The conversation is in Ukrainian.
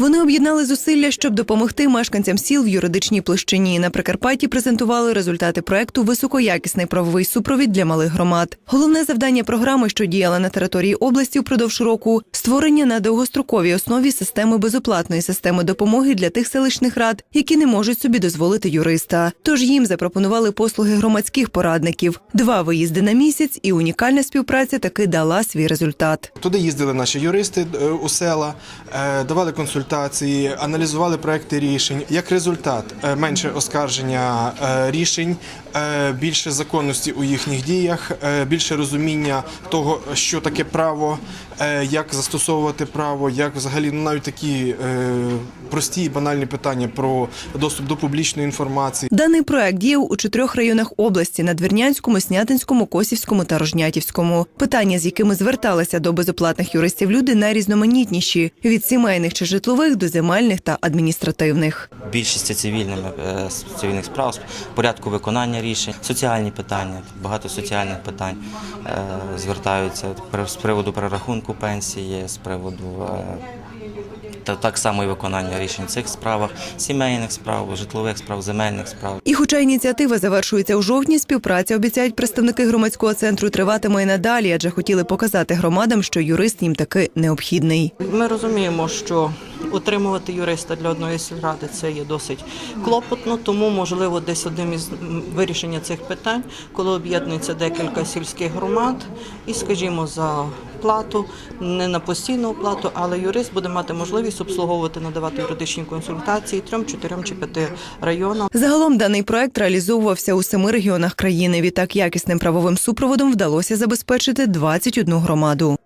Вони об'єднали зусилля, щоб допомогти мешканцям сіл в юридичній площині. На Прикарпатті презентували результати проекту Високоякісний правовий супровід для малих громад. Головне завдання програми, що діяла на території області впродовж року, створення на довгостроковій основі системи безоплатної системи допомоги для тих селищних рад, які не можуть собі дозволити юриста. Тож їм запропонували послуги громадських порадників, два виїзди на місяць, і унікальна співпраця таки дала свій результат. Туди їздили наші юристи е, у села, е, давали консультації, аналізували проекти рішень. Як результат, е, менше оскарження е, рішень, е, більше законності у їхніх діях, більше розуміння того, що таке право, як застосовувати право, як взагалі ну, навіть такі прості і банальні питання про доступ до публічної інформації. Даний проект діяв у чотирьох районах області – Надвірнянському, Снятинському, Косівському та Рожнятівському. Питання, з якими зверталися до безоплатних юристів люди, найрізноманітніші – від сімейних чи житлових до земельних та адміністративних. більшості цивільними е, цивільних справ, порядку виконання рішень, соціальні питання, багато соціальних питань е, звертаються при- з приводу перерахунку пенсії, з приводу е, та так само і виконання рішень в цих справах, сімейних справ, житлових справ, земельних справ. І хоча ініціатива завершується у жовтні, співпраця, обіцяють представники громадського центру, триватиме і надалі, адже хотіли показати громадам, що юрист їм таки необхідний. Ми розуміємо, що утримувати юриста для одної сільради це є досить клопотно, тому можливо десь одним із вирішення цих питань, коли об'єднується декілька сільських громад, і скажімо за плату, не на постійну оплату, але юрист буде мати можливість обслуговувати, надавати юридичні консультації трьом, чотирьом чи п'яти районам. Загалом даний проект реалізовувався у семи регіонах країни. Відтак якісним правовим супроводом вдалося забезпечити 21 громаду.